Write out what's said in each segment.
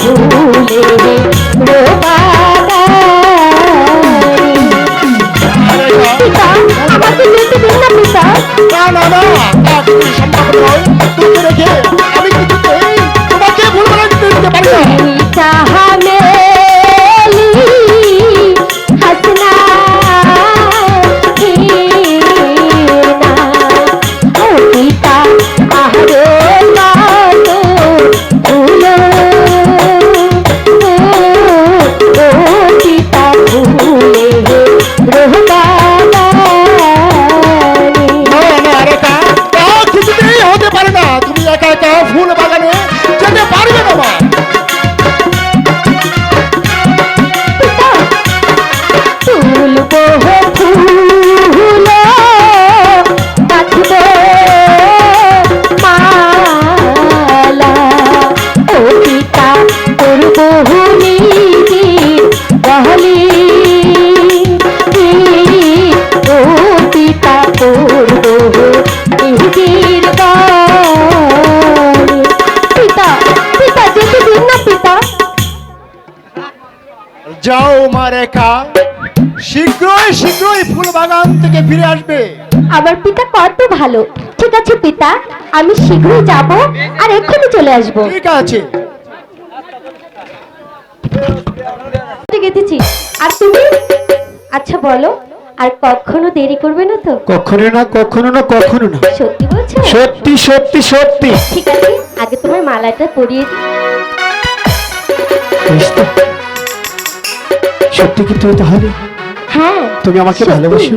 ভুলে আমার পিতা কত ভালো। ঠিক আছে পিতা আমি শীঘ্রই যাব আর এক্ষুনি চলে আসব। ঠিক আছে। গেঁথেছি আর তুমি? আচ্ছা বলো আর কখনো দেরি করবে না তো? কখনো না কখনো না কখনো না। সত্যি বলছো? সত্যি সত্যি সত্যি। ঠিক আছে আগে তোমার মালাটা পরিয়ে। সত্যি কি তুমি তাহলে? হ্যাঁ। তুমি আমাকে ভালোবাসো?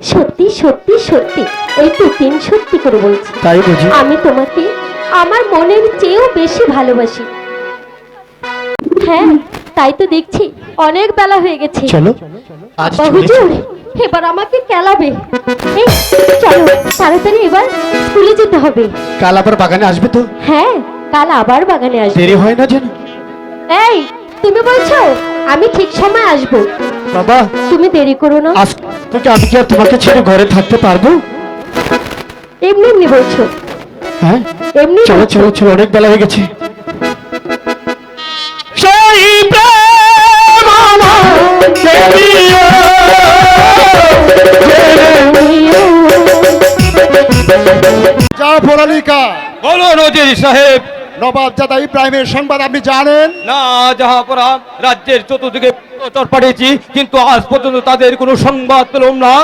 সত্যি সত্যি সত্যি এই তো তিন সত্যি করে বলছি। তাই বুঝি। আমি তোমাকে আমার মনের চেয়েও বেশি ভালোবাসি। হ্যাঁ তাই তো দেখছি অনেক বেলা হয়ে গেছে। চলো আজ হুজুর এবার আমাকে কেলাবে। এই চলো তাড়াতাড়ি এবার স্কুলে যেতে হবে। কাল আবার বাগানে আসবে তো? হ্যাঁ কাল আবার বাগানে আসবে। দেরি হয় না যেন? এই তুমি বলছো আমি ঠিক সময় আসব। বাবা। তুমি দেরি করো না। আজ থেকে আমি কি আর তোমাকে ছেড়ে ঘরে থাকতে পারব? এমনি এমনি বলছো। হ্যাঁ? এমনি চলো চলো চলো অনেক বেলা হয়ে গেছে। সেই প্রেম আমার যা পড়ালিকা বলো নজির সাহেব। নবাব জাদা ইব্রাহিমের সংবাদ আপনি জানেন? না যাহাপরা রাজ্যের চতুর্দিকে প্রচার পাঠিয়েছি কিন্তু আজ পর্যন্ত তাদের কোনো সংবাদ পেলাম না।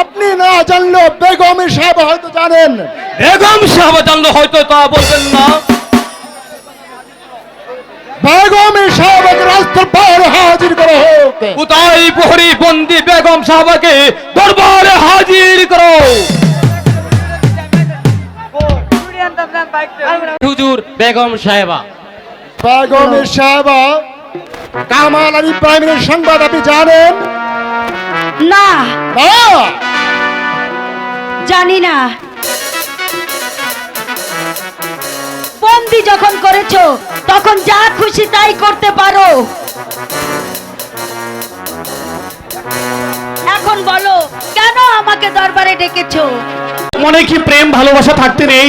আপনি না জানলেও বেগম সাহেব হয়তো জানেন। বেগম সাহেব জানলে হয়তো তা বলবেন না। বেগম সাহেবকে রাস্তার পার হাজির করা হোক। কোথায় প্রহরী বন্দি বেগম সাহেবকে দরবারে হাজির করো? হুজুর বেগম সাহেবা। বেগম সাহেব কামাল আর ইব্রাহিমের সংবাদ আপনি জানেন? না। না? জানি না। বন্দি যখন করেছ তখন যা খুশি তাই করতে পারো। এখন বলো কেন আমাকে দরবারে ডেকেছো? মনে কি প্রেম ভালোবাসা থাকতে নেই?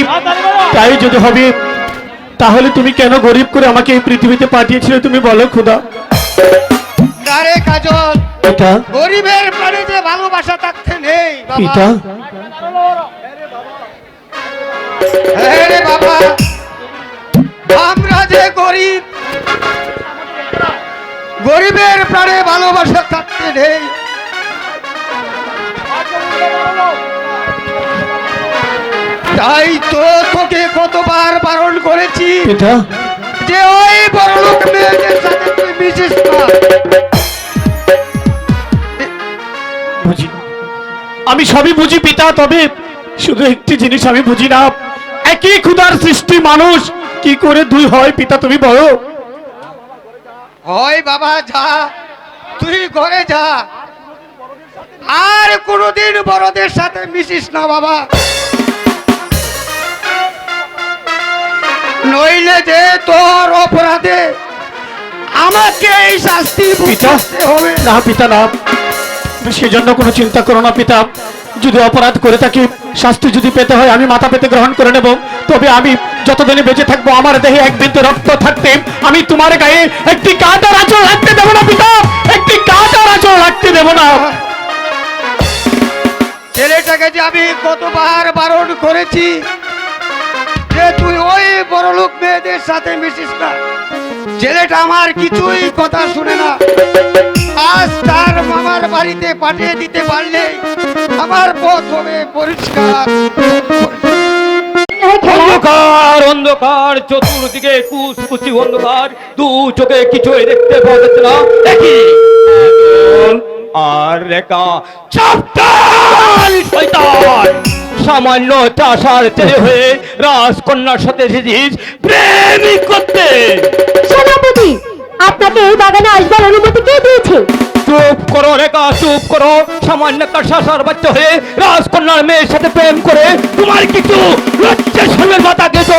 তাই যদি হবে তাহলে তুমি কেন গরিব করে আমাকে এই পৃথিবীতে পাঠিয়েছিলে তুমি বলো খুদা। আরে কাজল? পিতা? গরিবের প্রাণে যে ভালোবাসা থাকতে নেই বাবা। পিতা? হ্যাঁ রে বাবা। আমরা যে গরিব গরিবের প্রাণে ভালোবাসা থাকতে নেই। তাই তো তোকে কতবার বারণ করেছি। যে ওই বড়লোক মেয়েদের সাথে তুই মিশিস না। বুঝি আমি সবই বুঝি পিতা তবে শুধু একটি জিনিস আমি বুঝি না। একই ক্ষুধার সৃষ্টি মানুষ কি করে দুই হয় পিতা তুমি বলো? হয় বাবা যা। তুই ঘরে যা। আর কোনোদিন বড়দের সাথে মিশিস না বাবা। নইলে যে তোর অপরাধে আমাকে এই শাস্তি পিতা হবে। না পিতা না। সেজন্য কোনো চিন্তা করো না পিতা। যদি অপরাধ করে থাকি শাস্তি যদি পেতে হয় আমি মাথা পেতে গ্রহণ করে নেব। তবে আমি যতদিনে বেঁচে থাকব আমার দেহে এক বিন্দু রক্ত থাকতে আমি তোমার গায়ে একটি কাঁটার আঁচল রাখতে দেবো না পিতা। একটি কাঁটার আঁচল রাখতে দেবো না। যে আমি কতবার বারণ করেছি যে তুই ওই বড়লোক মেয়েদের সাথে মিশিস না। ছেলেটা আমার কিছুই কথা শুনে না। আজ তার মামার বাড়িতে পাঠিয়ে দিতে পারলে আমার পথ হবে পরিষ্কার। অন্ধকার অন্ধকার, চতুর্দিকে কুচকুচি অন্ধকার। দু চোখে কিছুই দেখতে পাওয়া যাচ্ছে না। আগুন আর রেখা চাপতাল শয়তান সামান্য চাষার ছেলে হয়ে রাজকন্যার সাথে এসেছিস প্রেমিক করতে। সেনাপতি আপনাকে এই বাগানে আসবার অনুমতি কে দিয়েছে? চুপ করো রেখা চুপ করো। সামান্য একটা শাসার বাচ্চা হয়ে রাজকন্যার মেয়ের সাথে প্রেম করে। তোমার কিছু লজ্জার সঙ্গে মাথা গেছো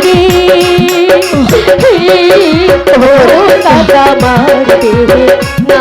রে। না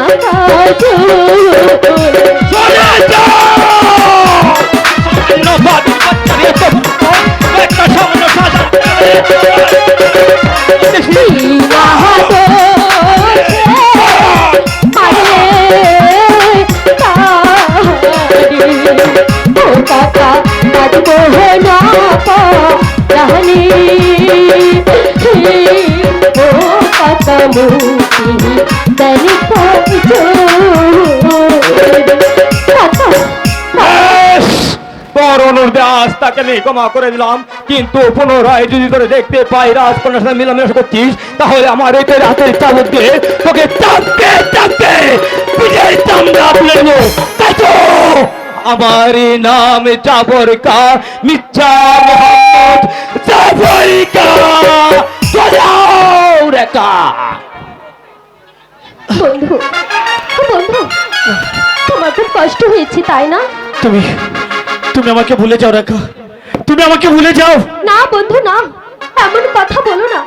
আজ তাকে আমি ক্ষমা করে দিলাম। কিন্তু পুনরায় যদি তোরে দেখতে পাই রাজকন্যার সাথে মিলামেশা করছিস, তাহলে আমার এই তোর হাতের চাবুক দিয়ে তোকে চাপতে চাপতে পিঠের চামড়া তুলে আমার নাম চাবরকা মিথ্যা মোহাম্মদ চলাও রেখা বন্ধু বন্ধু তোমার খুব কষ্ট হয়েছে তাই না? তুমি তুমি আমাকে ভুলে যাও রেখা। তুমি আমাকে ভুলে যাও। না বন্ধু না। এমন কথা বলো না।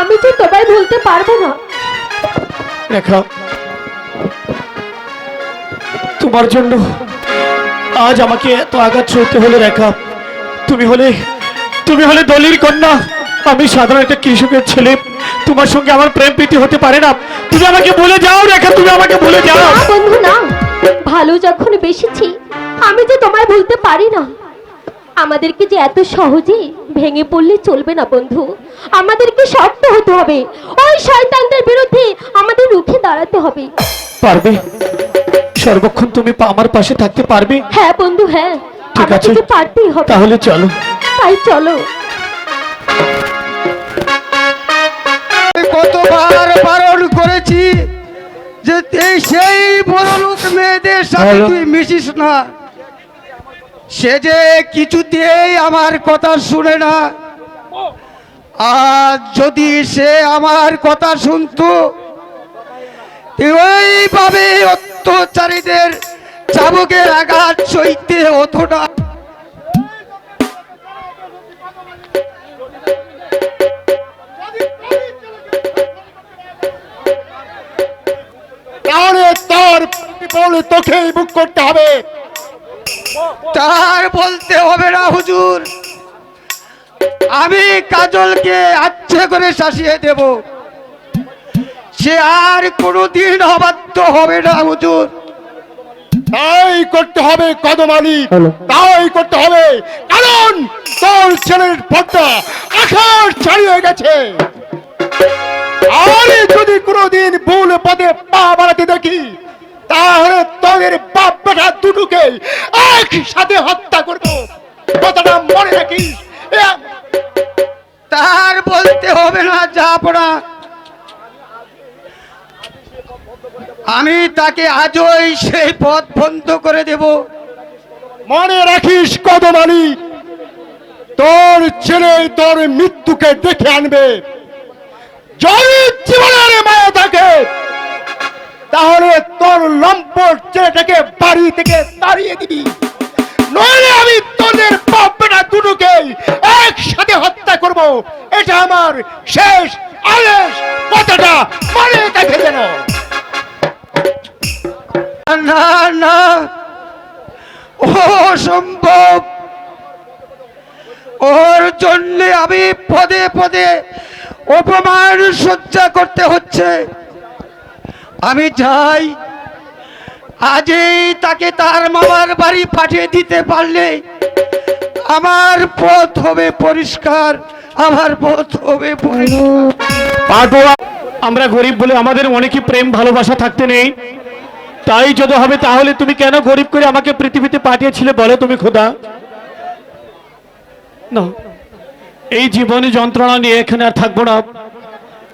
আমি যে তোমায় ভুলতে পারব না। রেখা তোমার জন্য আজ আমাকে এত আঘাত সইতে হলে রেখা। তুমি হলে তুমি হলে দলির কন্যা। আমি সাধারণ একটা কৃষকের ছেলে তোমার সঙ্গে আমার প্রেম প্রীতি হতে পারে না। তুমি আমাকে বলে যাও রেখা তুমি আমাকে ভুলে যাও। বন্ধু না। ভালো যখন বেশিছি আমি যে তোমায় বলতে পারি না। আমাদেরকে যে এত সহজে ভেঙে পড়লে চলবে না বন্ধু। আমাদেরকে শক্ত হতে হবে। ওই শয়তানদের বিরুদ্ধে আমাদের রুখে দাঁড়াতে হবে। পারবে? সর্বক্ষণ তুমি আমার পাশে থাকতে পারবে? হ্যাঁ বন্ধু হ্যাঁ। ঠিক আছে। পারতেই হবে। তাহলে চলো। তাই চলো। কতবার বারণ করেছি যে এই সেই বড়লোক মেয়েদের সাথে তুই মিশিস না। সে যে কিছুতেই আমার কথা শুনে না। আর যদি সে আমার কথা শুনতো ওইভাবে অত্যাচারীদের চাবুকের আঘাত সইতে হতো না। বলে তোকেই বুক করতে হবে। তার বলতে হবে না হুজুর। আমি কাজলকে আচ্ছে করে শাসিয়ে দেব। সে আর কোনোদিন অবাধ্য হবে না হুজুর। তাই করতে হবে কদম আলী। তাই করতে হবে। কারণ তোর ছেলের পর্দা আকাশ ছাড়িয়ে গেছে। আর যদি কোনোদিন ভুল পদে পা বাড়াতে তোদের বাপ বেটা দুটোকে একসাথে হত্যা করব। কথাটা মনে রাখিস? তার বলতে হবে না যাব না আমি তাকে আজই সেই পথ বন্ধ করে দেব। মনে রাখিস কত কদমালি তোর ছেলে তোর মৃত্যুকে ডেকে আনবে। মায়া থাকে তাহলে তোর লম্পট ছেলেটাকে বাড়ি থেকে তাড়িয়ে দিবি। নইলে আমি তোদের বেটা দুটোকে একসাথে হত্যা করব। এটা আমার শেষ আদেশ। কথাটা মনে রেখে যেন না। না অসম্ভব। ওর জন্য আমি পদে পদে অপমান সজ্জা করতে হচ্ছে। আমি চাই আজই তাকে তার মামার বাড়ি পাঠিয়ে দিতে পারলে আমার পথ হবে পরিষ্কার, আমার পথ হবে আমরা গরিব বলে আমাদের অনেকই প্রেম, ভালোবাসা থাকতে নেই। তাই যদি হবে তাহলে তুমি কেন গরিব করে আমাকে পৃথিবীতে পাঠিয়েছিলে বলো তুমি খোদা? না, এই জীবনে যন্ত্রণা নিয়ে এখানে আর থাকব না।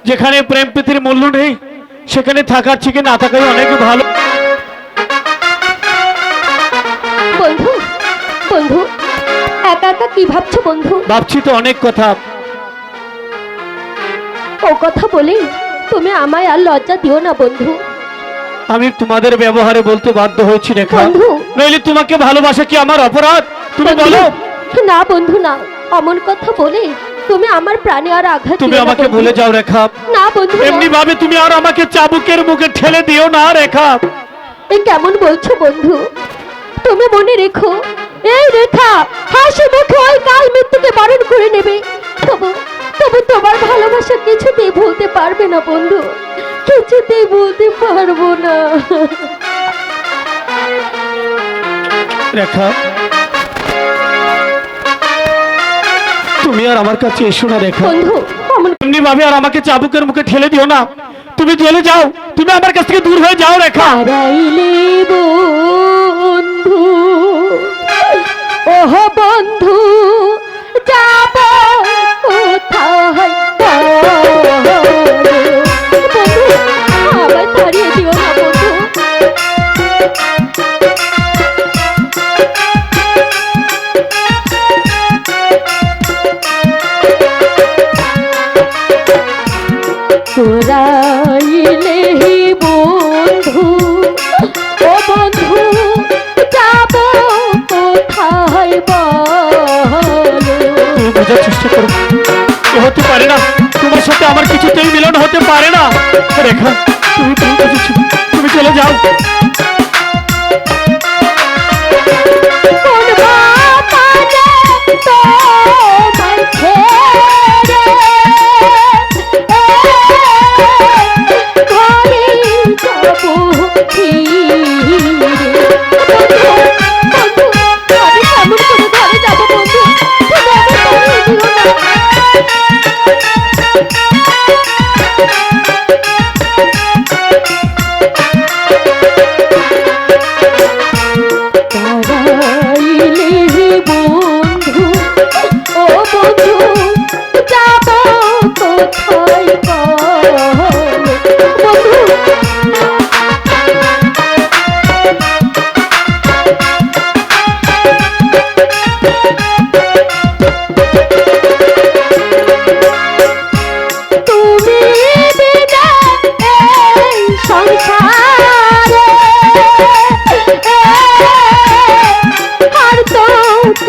যেখানে প্রেম প্রীতির মূল্য নেই সেখানে থাকার থেকে না থাকাই অনেক ভালো। বন্ধু বন্ধু একা একা কি ভাবছ বন্ধু? ভাবছি তো অনেক কথা। ও কথা বলে তুমি আমায় আর লজ্জা দিও না বন্ধু। আমি তোমাদের ব্যবহারে বলতে বাধ্য হয়েছি রেখা। বন্ধু। নইলে তোমাকে ভালোবাসা কি আমার অপরাধ? তুমি বলো। না বন্ধু না। অমন কথা বলে তুমি আমার প্রাণে আর আঘাত তুমি আমাকে ভুলে যাও রেখা না বন্ধু এমনি ভাবে তুমি আর আমাকে চাবুকের মুখে ঠেলে দিও না রেখা এ কেমন বলছো বন্ধু? তুমি মনে রেখো। এই রেখা হাসি মুখে ওই কাল মৃত্যুকে বরণ করে নেবে। তবু তবু তোমার ভালোবাসা কিছুতেই ভুলতে পারবে না বন্ধু। কিছুতেই ভুলতে পারব না। রেখা তুমি আর আমার কাছে এসো না রেখা। বন্ধু এমনি ভাবে আর আমাকে চাবুকের মুখে ঠেলে দিও না। তুমি চলে যাও। তুমি আমার কাছ থেকে দূর হয়ে যাও রেখা। বন্ধু ওহ বন্ধু যাব কোথায়? হতে পারে না। তোমার সাথে আমার কিছুতেই মিলন হতে পারে না। রেখা, তুমি ভুল বুঝেছ তুমি চলে যাও।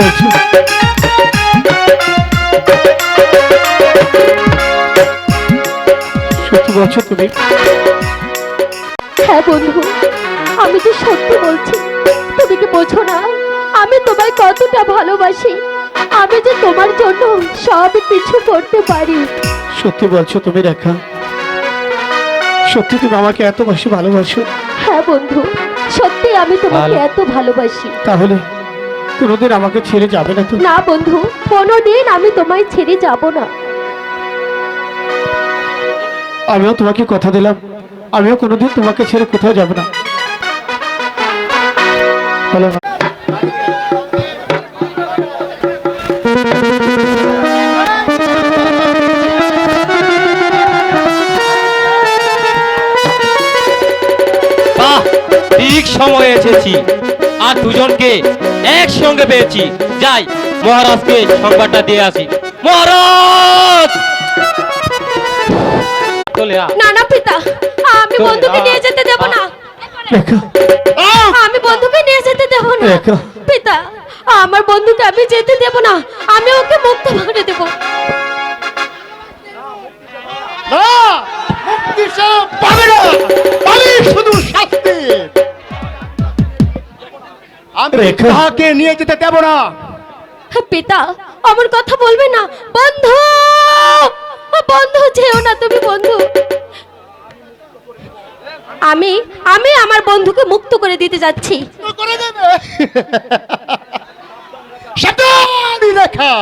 বলছো সত্যি বলছো তুমি? হ্যাঁ বন্ধু আমি যে সত্যি বলছি। তুমি কি বোঝো না? আমি তোমায় কতটা ভালোবাসি। আমি যে তোমার জন্য সব কিছু করতে পারি। সত্যি বলছো তুমি রেখা? সত্যি তুমি আমাকে এত বেশি ভালোবাসো? হ্যাঁ বন্ধু সত্যি আমি তোমাকে এত ভালোবাসি। তাহলে কোনোদিন আমাকে ছেড়ে যাবে না তুমি? না বন্ধু কোনোদিন আমি তোমায় ছেড়ে যাব না। আমিও তোমাকে কথা দিলাম। আমিও কোনোদিন তোমাকে ছেড়ে কোথাও যাব না। ঠিক সময়ে এসেছি। আর দুজনকে একসঙ্গে পেয়েছি। যাই মহারাজকে সংবাদটা দিয়ে আসি। মহারাজ! চলে আ না না পিতা আমি বন্ধুকে নিয়ে যেতে দেব না। আমি বন্ধুকে নিয়ে যেতে দেব না। পিতা আমার বন্ধুকে আমি যেতে দেব না। আমি ওকে মুক্ত করে দেব। না মুক্তি সে পাবে না। শুধু শাস্তি। আমি তাহাকে নিয়ে যেতে দেব না। পিতা আমার কথা বলবে না। বন্ধু! বন্ধু যেও না তুমি বন্ধু। আমি আমি আমার বন্ধুকে মুক্ত করে দিতে যাচ্ছি। করে দেবে। লেখা।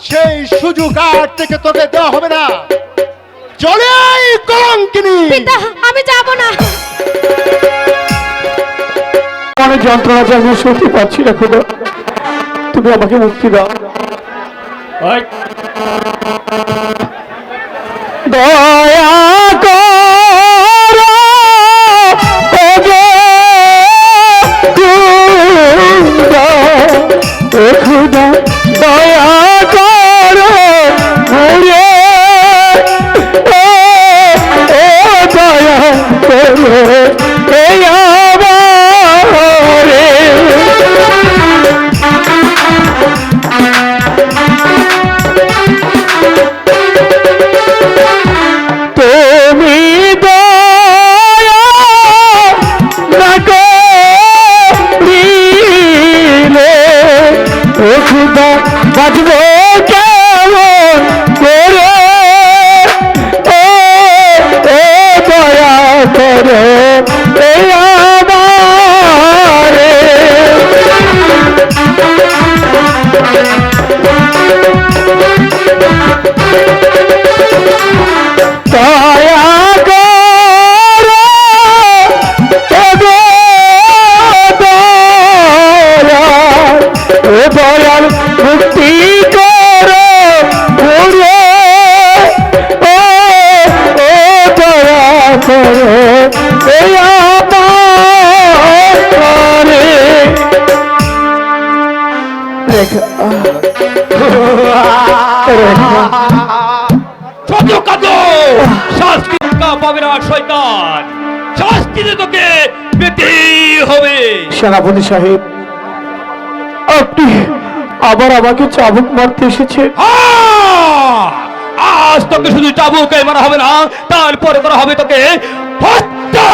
সেই সুযোগ আর থেকে তোকে দেওয়া হবে না। চলে কলঙ্কিনী। পিতা আমি যাব না। আমি যন্ত্রণা যে আমি সত্যি পাচ্ছি না খোদা তুমি আমাকে মুক্তি দাও। দয়া করো ওগো খুদা, দয়া করো ওরে, ও, ও দয়া করো রেখা। ছোট কাজো শাস্তি পাবে না শয়তান। শাস্তি তোকে পেতেই হবে। সেনাপতি সাহেব আপনি আবার আমাকে চাবুক মারতে এসেছেন। হ্যাঁ! আজ তোকে শুধু চাবুকে মারা হবে না তারপরে করা হবে তোকে হত্যা।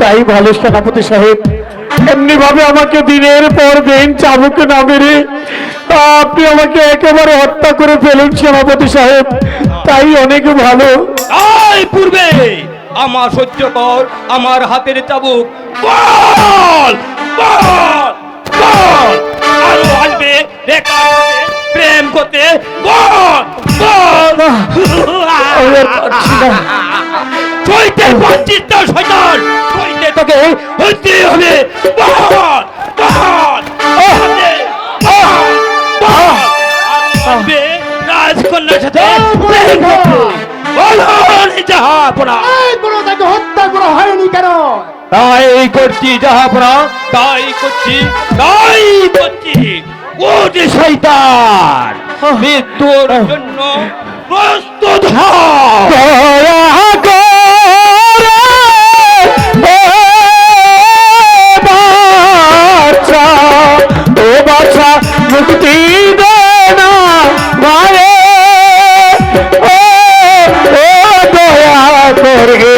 তাই ভালো সেনাপতি সাহেব এমনি ভাবে আমাকে দিনের পর দিন চাবুকে না মেরে আপনি আমাকে একেবারে হত্যা করে ফেলুন সেনাপতি সাহেব। তাই অনেক ভালো। পূর্বে আমার সহ্য কর আমার হাতের চাবুক। বল বল বল। আরও আসবে প্রেম করতে। বল বল। পারছিস না শয়তান সইতে তোকে হইতে হবে। আসবে রাজকন্যার সাথে হত্যা করা হয়নি কেন? তাই করছি তাই করছি তাই করছি। ও যে মৃত্যুর জন্য প্রস্তুত হ। শান্তি দেনা মারে। ও ও দয়া করে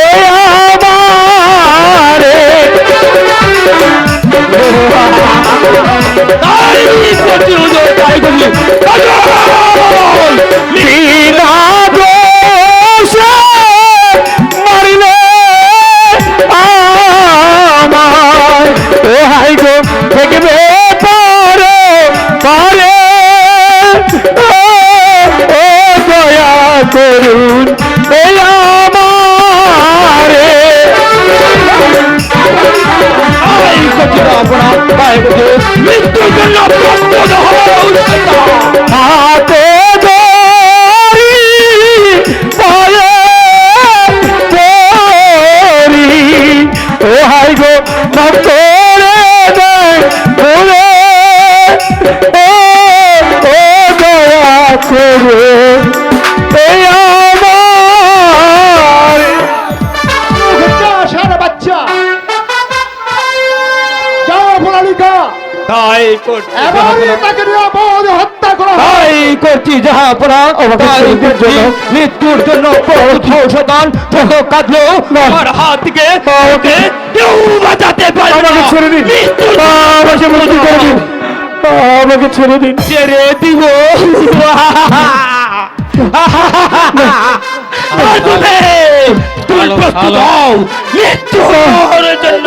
এ আমারে। তাই করছি তাই করছি দয়া করে এই আমার বাচ্চা। তাই করছি যাহা অপরাধ তাই করছি মৃত্যুর জন্য। যত কাঁদলো আমার হাত থেকে ওকে কেউ বাঁচাতে না। আমাকে ছেড়ে দিন। ছেড়ে দিব মৃত্যুর জন্য।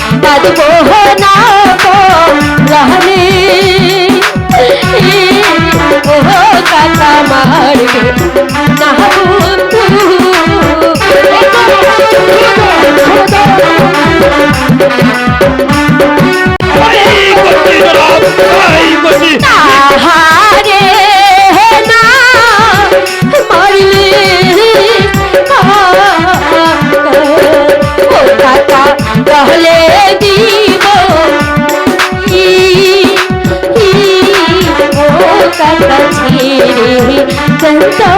তাহারে না রহনে ও কাকা মারবে না তাহলে দিব। ই, ই, ও কাকা ছেড়ে চন্দা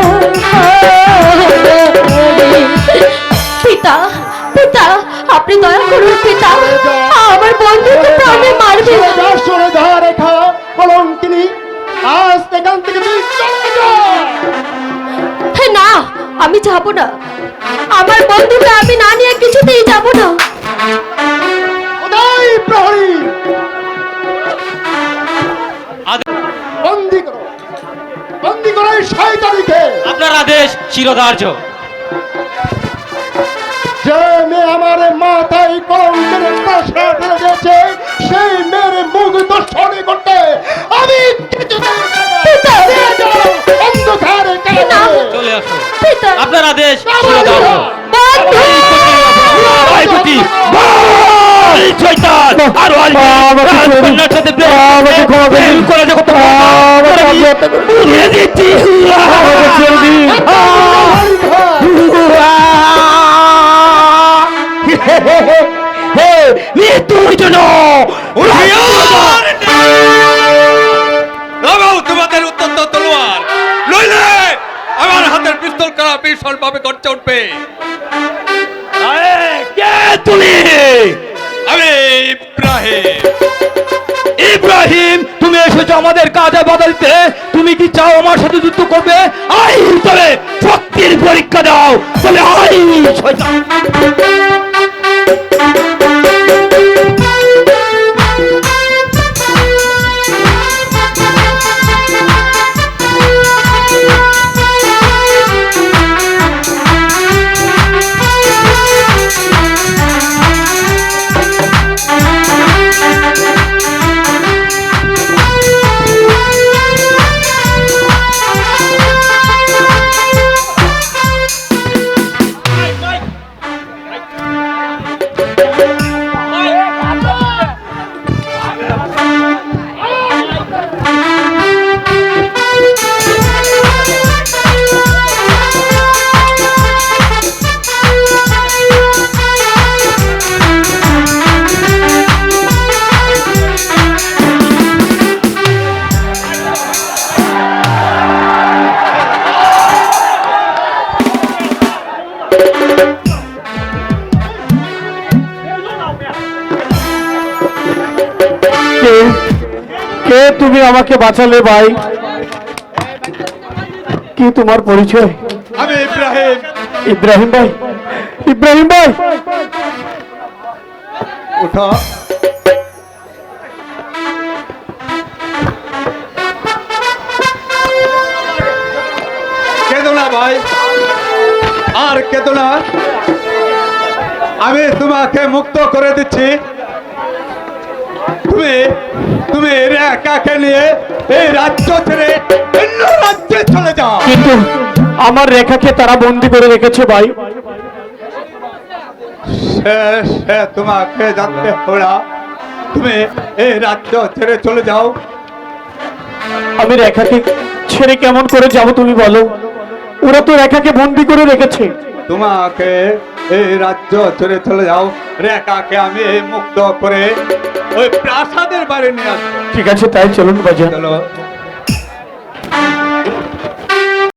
পিতা পিতা আপনি দয়া করুন পিতা। আমার বন্ধুকে প্রাণে মারবে। সরে রেখা কলঙ্কিনী আজ এখান থেকে না আমি যাব না। আমার বন্ধুকে আমি না নিয়ে কিছুতেই যাব না। এই শয়তানিকে। আপনার আদেশ শিরোধার্য। যে মেয়ে আমার মাথায় কলঙ্কের দিয়েছে সেই মেয়ের মুখ দর্শনী করতে আমি অন্ধকারে চলে আসো আপনার আদেশ শিরোধার্য। শয়তান! আর। রাজকন্যার সাথে প্রেম করে করবেন। পুড়িয়ে দিচ্ছি মৃত্যুর জন্য তোমাদের উত্তন্ত তলোয়ার। নইলে আমার হাতের পিস্তল করা ভীষণ ভাবে গর্জে উঠবে কে তুমি? ইব্রাহিম। ইব্রাহিম, তুমি এসেছ আমাদের কাজে বদলতে। তুমি কি চাও আমার সাথে যুদ্ধ করবে? আই তবে শক্তির পরীক্ষা দাও। তবে আই শয়তান। বাঁচালে ভাই। কি তোমার পরিচয়? আমি ইব্রাহিম। ইব্রাহিম ভাই। ইব্রাহিম ভাই। উঠো। কেঁদো না ভাই। আর কেঁদো না। আমি তোমাকে মুক্ত করে দিচ্ছি। তুমি তুমি রেখাকে নিয়ে এই রাজ্য ছেড়ে রাজ্যে চলে যাও কিন্তু আমার রেখাকে তারা বন্দি করে রেখেছে ভাই। সে তোমাকে জানতে না। তুমি এই রাজ্য ছেড়ে চলে যাও। আমি রেখাকে ছেড়ে কেমন করে যাব তুমি বলো? ওরা তো রেখাকে বন্দি করে রেখেছে। তোমাকে এই রাজ্য ছেড়ে চলে যাও। রেখাকে আমি মুক্ত করে ওই প্রাসাদের বাড়ি নিয়ে আসব। ঠিক আছে তাই চলুন বাজে চলো।